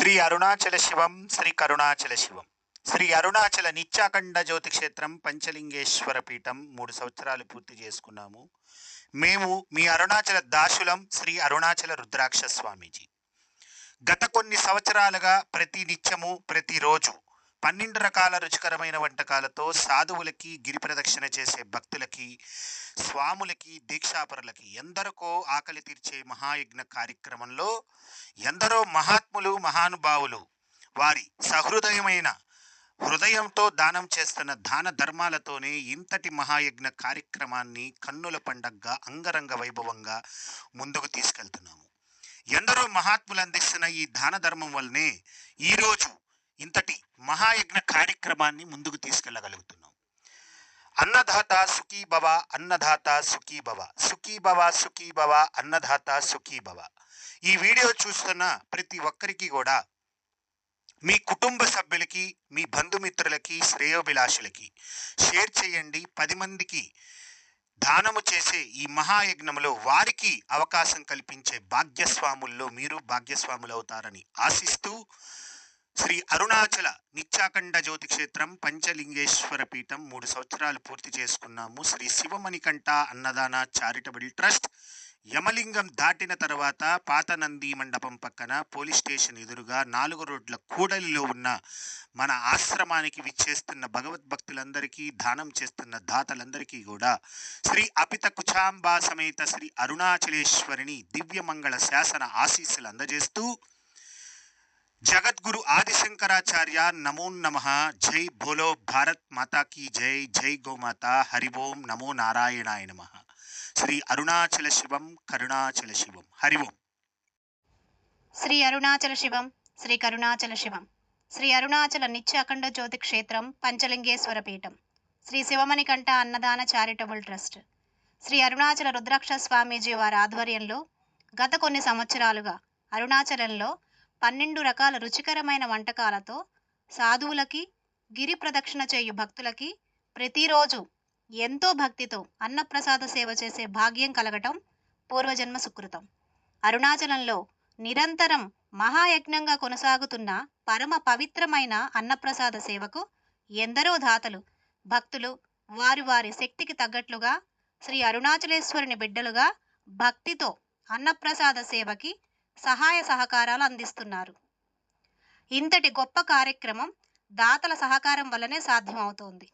శ్రీ అరుణాచల శివం శ్రీ కరుణాచల శివం. శ్రీ అరుణాచల నిత్యాఖండ జ్యోతి క్షేత్రం పంచలింగేశ్వర పీఠం మూడు సంవత్సరాలు పూర్తి చేసుకున్నాము. మేము మీ అరుణాచల దాసులం శ్రీ అరుణాచల రుద్రాక్ష స్వామీజీ. గత కొన్ని సంవత్సరాలుగా ప్రతి నిత్యము ప్రతిరోజు పన్నెండు రకాల రుచికరమైన వంటకాలతో సాధువులకి గిరి ప్రదక్షిణ చేసే భక్తులకి స్వాములకి దీక్షాపరులకి ఎందరికో ఆకలి తీర్చే మహాయజ్ఞ కార్యక్రమంలో ఎందరో మహాత్ములు మహానుభావులు వారి సహృదయమైన హృదయంతో దానం చేస్తున్న దాన ధర్మాలతోనే ఇంతటి మహాయజ్ఞ కార్యక్రమాన్ని కన్నుల పండగగా అంగరంగ వైభవంగా ముందుకు తీసుకెళ్తున్నాము. ఎందరో మహాత్ములు అందిస్తున్న ఈ దాన ధర్మం వల్లనే ఈరోజు ఇంతటి మహాయజ్ఞ కార్యక్రమాన్ని ముందుకు తీసుకెళ్ళగలుగుతున్నాం. అన్నదాత సుఖీ భవ అన్నదాత సుఖీ భవ. సుఖీ భవ సుఖీ భవ అన్నదాత సుఖీ భవ. ఈ వీడియో చూస్తున్న ప్రతి ఒక్కరికి కూడా మీ కుటుంబ సభ్యులకి మీ బంధుమిత్రులకి శ్రేయోభిలాషులకి షేర్ చేయండి. పది మందికి దానము చేసే ఈ మహాయజ్ఞంలో వారికి అవకాశం కల్పించే భాగ్యస్వాముల్లో మీరు భాగ్యస్వాములు అవుతారని ఆశిస్తూ శ్రీ అరుణాచల నిత్యాఖండ జ్యోతి క్షేత్రం పంచలింగేశ్వర పీఠం మూడు సంవత్సరాలు పూర్తి చేసుకున్నాము. శ్రీ శివమణికంఠ అన్నదాన చారిటబుల్ ట్రస్ట్ యమలింగం దాటిన తర్వాత పాత నంది మండపం పక్కన పోలీస్ స్టేషన్ ఎదురుగా నాలుగు రోడ్ల కూడలిలో ఉన్న మన ఆశ్రమానికి విచ్చేస్తున్న భగవద్భక్తులందరికీ దానం చేస్తున్న దాతలందరికీ కూడా శ్రీ అపిత కుచాంబా సమేత శ్రీ అరుణాచలేశ్వరిని దివ్యమంగళ శాసన ఆశీస్సులు అందజేస్తూ జగద్గురు ఆదిశంకరాచార్య నమో నమ. జై భోలో భారత్ మాతా కీ జై. జై గోమాత. హరి ఓం నమో నారాయణాయ నమ. శ్రీ అరుణాచల శివం కరుణాచల శివం. హరి ఓం. శ్రీ అరుణాచల శివం శ్రీ కరుణాచల శివం. శ్రీ అరుణాచల నిత్య అఖండ జ్యోతి క్షేత్రం పంచలింగేశ్వర పీఠం. Shri Shivamanikanta Annadana charitable trust. Shri Arunachala Rudraksha Swamiji వారి ఆధ్వర్యంలో గత కొన్ని సంవత్సరాలుగా అరుణాచలంలో పన్నెండు రకాల రుచికరమైన వంటకాలతో సాధువులకి గిరి ప్రదక్షిణ చేయు భక్తులకి ప్రతిరోజు ఎంతో భక్తితో అన్నప్రసాద సేవ చేసే భాగ్యం కలగటం పూర్వజన్మ సుకృతం. అరుణాచలంలో నిరంతరం మహాయజ్ఞంగా కొనసాగుతున్న పరమ పవిత్రమైన అన్నప్రసాద సేవకు ఎందరో దాతలు భక్తులు వారి వారి శక్తికి తగ్గట్లుగా శ్రీ అరుణాచలేశ్వరుని బిడ్డలుగా భక్తితో అన్నప్రసాద సేవకి సహాయ సహకారాలు అందిస్తున్నారు. ఇంతటి గొప్ప కార్యక్రమం దాతల సహకారం వల్లనే సాధ్యమవుతోంది.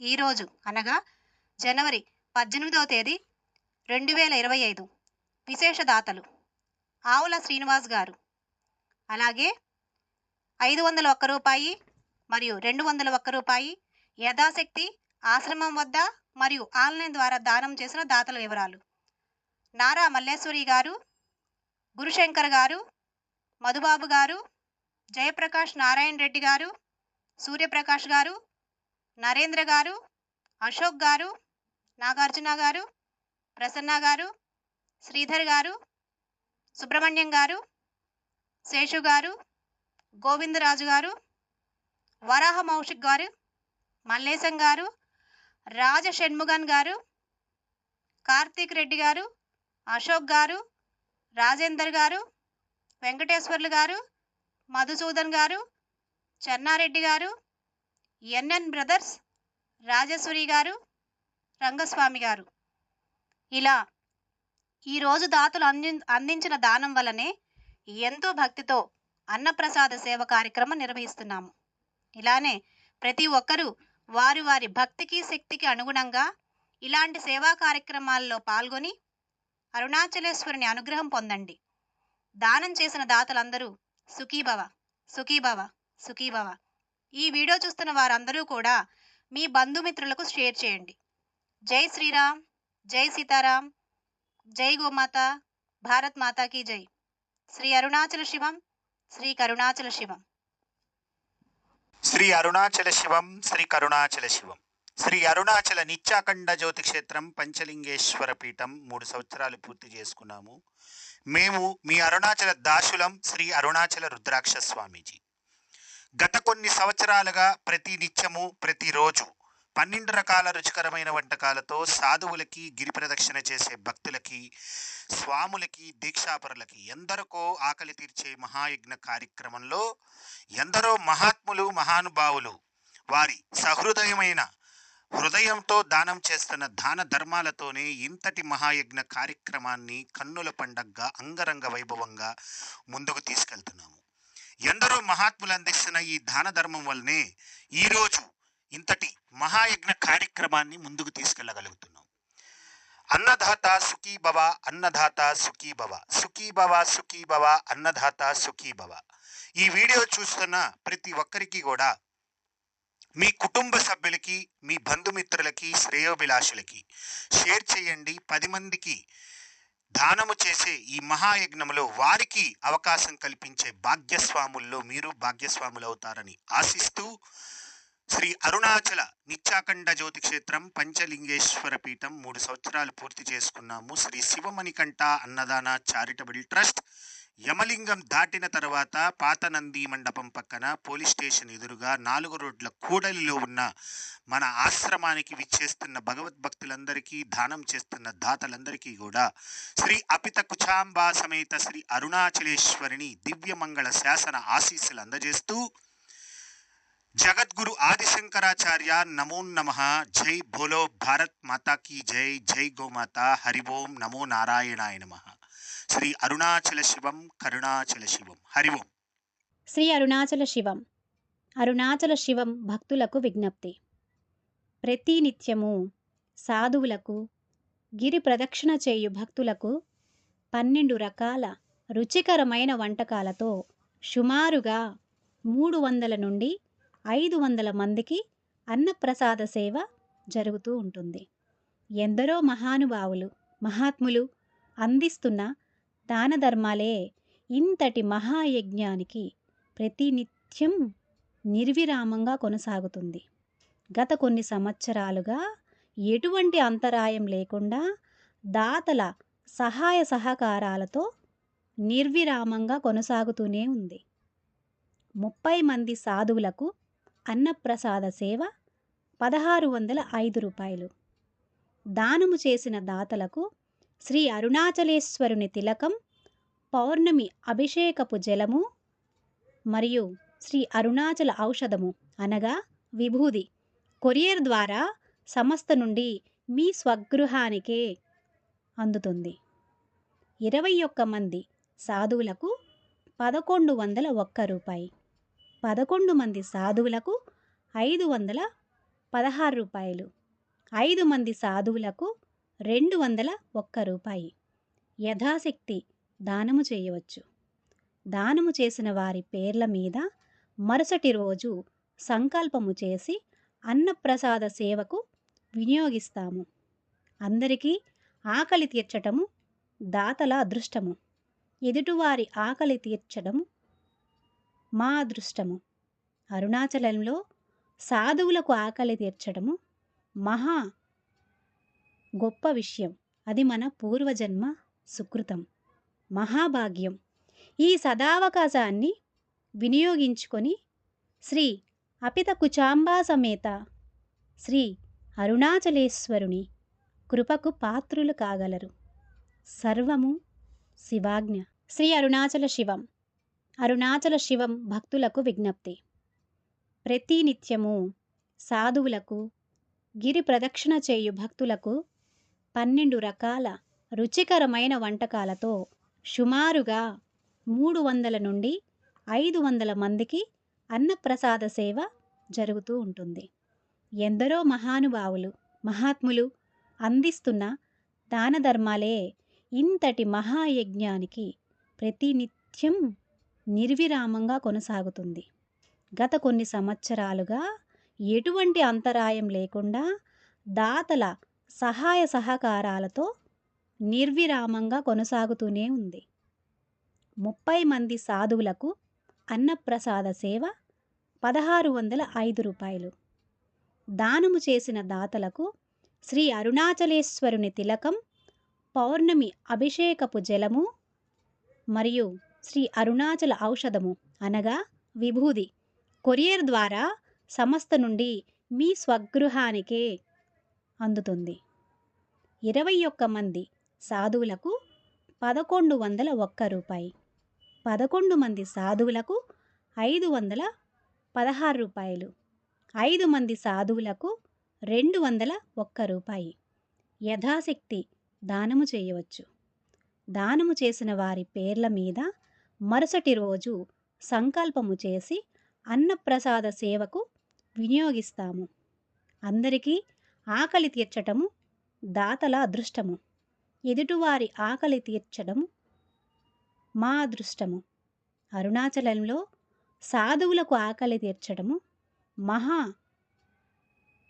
ఈరోజు అనగా జనవరి పద్దెనిమిదవ తేదీ రెండు వేల ఇరవై ఐదు విశేష దాతలు ఆవుల శ్రీనివాస్ గారు. అలాగే ఐదు వందల ఒక్క రూపాయి మరియు రెండు వందల ఒక్క రూపాయి యథాశక్తి ఆశ్రమం వద్ద మరియు ఆన్లైన్ ద్వారా దానం చేసిన దాతల వివరాలు. నారా మల్లేశ్వరి గారు గురుశంకర్ గారు మధుబాబు గారు జయప్రకాష్ నారాయణ రెడ్డి గారు సూర్యప్రకాష్ గారు నరేంద్ర గారు అశోక్ గారు నాగార్జున గారు ప్రసన్న గారు శ్రీధర్ గారు సుబ్రహ్మణ్యం గారు శేషు గారు గోవిందరాజు గారు వరాహ మౌషిక్ గారు మల్లేశం గారు రాజ షణ్ముగన్ గారు కార్తీక్ రెడ్డి గారు అశోక్ గారు రాజేందర్ గారు వెంకటేశ్వర్లు గారు మధుసూదన్ గారు చెన్నారెడ్డి గారు ఎన్ఎన్ బ్రదర్స్ రాజేశ్వరి గారు రంగస్వామి గారు. ఇలా ఈరోజు దాతలు అంది అందించిన దానం వలనే ఎంతో భక్తితో అన్నప్రసాద సేవ కార్యక్రమం నిర్వహిస్తున్నాము. ఇలానే ప్రతి ఒక్కరూ వారి వారి భక్తికి శక్తికి అనుగుణంగా ఇలాంటి సేవా కార్యక్రమాల్లో పాల్గొని అరుణాచలేశ్వరుని అనుగ్రహం పొందండి. దానం చేసిన దాతలందరూ సుఖీభవ సుఖీభవ సుఖీభవ. ఈ వీడియో చూస్తున్న వారందరూ కూడా మీ బంధుమిత్రులకు షేర్ చేయండి. జై శ్రీరామ్ జై సీతారాం జై గోమాత భారత్ మాతాకి జై. శ్రీ అరుణాచల శివం శ్రీ కరుణాచల శివం. శ్రీ అరుణాచల శివం శ్రీ కరుణాచల శివం. శ్రీ అరుణాచల నిత్యాఖండ జ్యోతి క్షేత్రం పంచలింగేశ్వర పీఠం మూడు సంవత్సరాలు పూర్తి చేసుకున్నాము. మేము మీ అరుణాచల దాసులం శ్రీ అరుణాచల రుద్రాక్ష స్వామీజీ. గత కొన్ని సంవత్సరాలుగా ప్రతి నిత్యము ప్రతిరోజు పన్నెండు రకాల రుచికరమైన వంటకాలతో సాధువులకి గిరి ప్రదక్షిణ చేసే భక్తులకి స్వాములకి దీక్షాపరులకి ఎందరికో ఆకలి తీర్చే మహాయజ్ఞ కార్యక్రమంలో ఎందరో మహాత్ములు మహానుభావులు వారి సహృదయమైన హృదయంతో దానం చేస్తున్న దాన ధర్మాలతోనే ఇంతటి మహాయజ్ఞ కార్యక్రమాన్ని కన్నుల పండగగా అంగరంగ వైభవంగా ముందుకు తీసుకెళ్తున్నాము. ఎందరో మహాత్ములు అందిస్తున్న ఈ దాన ధర్మం వల్లనే ఈరోజు ఇంతటి మహాయజ్ఞ కార్యక్రమాన్ని ముందుకు తీసుకెళ్ళగలుగుతున్నాం అన్నదాత సుఖీ భవ అన్నదాత సుఖీ భవ సుఖీ భవ సుఖీ భవ అన్నదాత సుఖీ భవ. ఈ వీడియో చూస్తున్న ప్రతి ఒక్కరికి కూడా మీ కుటుంబ సభ్యులకి మీ బంధుమిత్రులకి శ్రేయోభిలాషులకి షేర్ చేయండి. పది మందికి దానము చేసే ఈ మహాయజ్ఞంలో వారికి అవకాశం కల్పించే భాగ్యస్వాముల్లో మీరు భాగ్యస్వాములు అవుతారని ఆశిస్తూ శ్రీ అరుణాచల నిత్యాఖండ జ్యోతి క్షేత్రం పంచలింగేశ్వర పీఠం మూడు సంవత్సరాలు పూర్తి చేసుకున్నాము. శ్రీ శివమణికంఠ అన్నదాన చారిటబుల్ ట్రస్ట్ యమలింగం దాటిన తర్వాత పాత నంది మండపం పక్కన పోలీస్ స్టేషన్ ఎదురుగా నాలుగు రోడ్ల కూడలిలో ఉన్న మన ఆశ్రమానికి విచ్చేస్తున్న భగవద్భక్తులందరికీ దానం చేస్తున్న దాతలందరికీ కూడా శ్రీ అపిత కుచాంబా సమేత శ్రీ అరుణాచలేశ్వరిని దివ్యమంగళ శాసన ఆశీస్సులు అందజేస్తూ జగద్గురు ఆదిశంకరాచార్య నమో నమ. జై భోలో భారత్ మాతా కీ జై. జై గోమాత. హరి ఓం నమో నారాయణాయ నమః. శ్రీ అరుణాచల శివం కరుణాచల శివం. హరి ఓం. శ్రీ అరుణాచల శివం. అరుణాచల శివం భక్తులకు విజ్ఞప్తి. ప్రతి నిత్యము సాధువులకు గిరి ప్రదక్షిణ చేయు భక్తులకు పన్నెండు రకాల రుచికరమైన వంటకాలతో సుమారుగా మూడు వందల నుండి ఐదు వందల మందికి అన్నప్రసాద సేవ జరుగుతూ ఉంటుంది. ఎందరో మహానుభావులు మహాత్ములు అందిస్తున్న దాన ధర్మాలే ఇంతటి మహాయజ్ఞానికి ప్రతినిత్యం నిర్విరామంగా కొనసాగుతుంది. గత కొన్ని సంవత్సరాలుగా ఎటువంటి అంతరాయం లేకుండా దాతల సహాయ సహకారాలతో నిర్విరామంగా కొనసాగుతూనే ఉంది. ముప్పై మంది సాధువులకు అన్నప్రసాద సేవ పదహారు వందల ఐదు రూపాయలు. దానము చేసిన దాతలకు శ్రీ అరుణాచలేశ్వరుని తిలకం పౌర్ణమి అభిషేకపు జలము మరియు శ్రీ అరుణాచల ఔషధము అనగా విభూది. కొరియర్ ద్వారా సంస్థ నుండి మీ స్వగృహానికే అందుతుంది. ఇరవై ఒక్క మంది సాధువులకు పదకొండు వందల ఒక్క రూపాయి. పదకొండు మంది సాధువులకు ఐదు వందల పదహారు రూపాయలు. ఐదు మంది సాధువులకు రెండు వందల ఒక్క రూపాయి. యథాశక్తి దానము చేయవచ్చు. దానము చేసిన వారి పేర్ల మీద మరుసటి రోజు సంకల్పము చేసి అన్నప్రసాద సేవకు వినియోగిస్తాము. అందరికీ ఆకలి తీర్చటము దాతల అదృష్టము. ఎదుటివారి ఆకలి తీర్చడము మా అదృష్టము. అరుణాచలంలో సాధువులకు ఆకలి తీర్చడము మహా గొప్ప విషయం. అది మన పూర్వజన్మ సుకృతం. మహాభాగ్యం. ఈ సదావకాశాన్ని వినియోగించుకొని శ్రీ అపిత కుచాంబా సమేత శ్రీ అరుణాచలేశ్వరుని కృపకు పాత్రులు కాగలరు. సర్వము శివాజ్ఞ. శ్రీ అరుణాచల శివం. అరుణాచల శివం భక్తులకు విజ్ఞప్తి. ప్రతినిత్యము సాధువులకు గిరి ప్రదక్షిణ చేయు భక్తులకు పన్నెండు రకాల రుచికరమైన వంటకాలతో సుమారుగా మూడు వందల నుండి ఐదు వందల మందికి అన్నప్రసాద సేవ జరుగుతూ ఉంటుంది. ఎందరో మహానుభావులు మహాత్ములు అందిస్తున్న దాన ధర్మాలే ఇంతటి మహాయజ్ఞానికి ప్రతినిత్యం నిర్విరామంగా కొనసాగుతుంది. గత కొన్ని సంవత్సరాలుగా ఎటువంటి అంతరాయం లేకుండా దాతల సహాయ సహకారాలతో నిర్విరామంగా కొనసాగుతూనే ఉంది. ముప్పై మంది సాధువులకు అన్నప్రసాద సేవ పదహారు వందల ఐదు రూపాయలు. దానము చేసిన దాతలకు శ్రీ అరుణాచలేశ్వరుని తిలకం పౌర్ణమి అభిషేకపు జలము మరియు శ్రీ అరుణాచల ఔషధము అనగా విభూది కొరియర్ ద్వారా సంస్థ నుండి మీ స్వగృహానికే అందుతుంది. ఇరవై ఒక్క మంది సాధువులకు పదకొండు వందల ఒక్క రూపాయి. పదకొండు మంది సాధువులకు ఐదు వందల పదహారు రూపాయలు. ఐదు మంది సాధువులకు రెండు వందల ఒక్క రూపాయి. యథాశక్తి దానము చేయవచ్చు. దానము చేసిన వారి పేర్ల మీద మరుసటి రోజు సంకల్పము చేసి అన్నప్రసాద సేవకు వినియోగిస్తాము. అందరికీ ఆకలి తీర్చటము దాతల అదృష్టము. ఎదుటివారి ఆకలి తీర్చడము మా అదృష్టము. అరుణాచలంలో సాధువులకు ఆకలి తీర్చడము మహా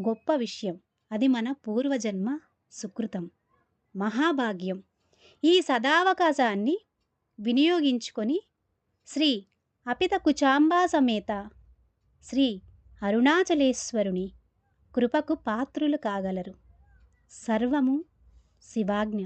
గొప్ప విషయం. అది మన పూర్వజన్మ సుకృతం మహాభాగ్యం. ఈ సదావకాశాన్ని వినియోగించుకొని శ్రీ అపిత కుచాంబా సమేత శ్రీ అరుణాచలేశ్వరుని కృపకు పాత్రులు కాగలరు. సర్వము శివాజ్ఞ.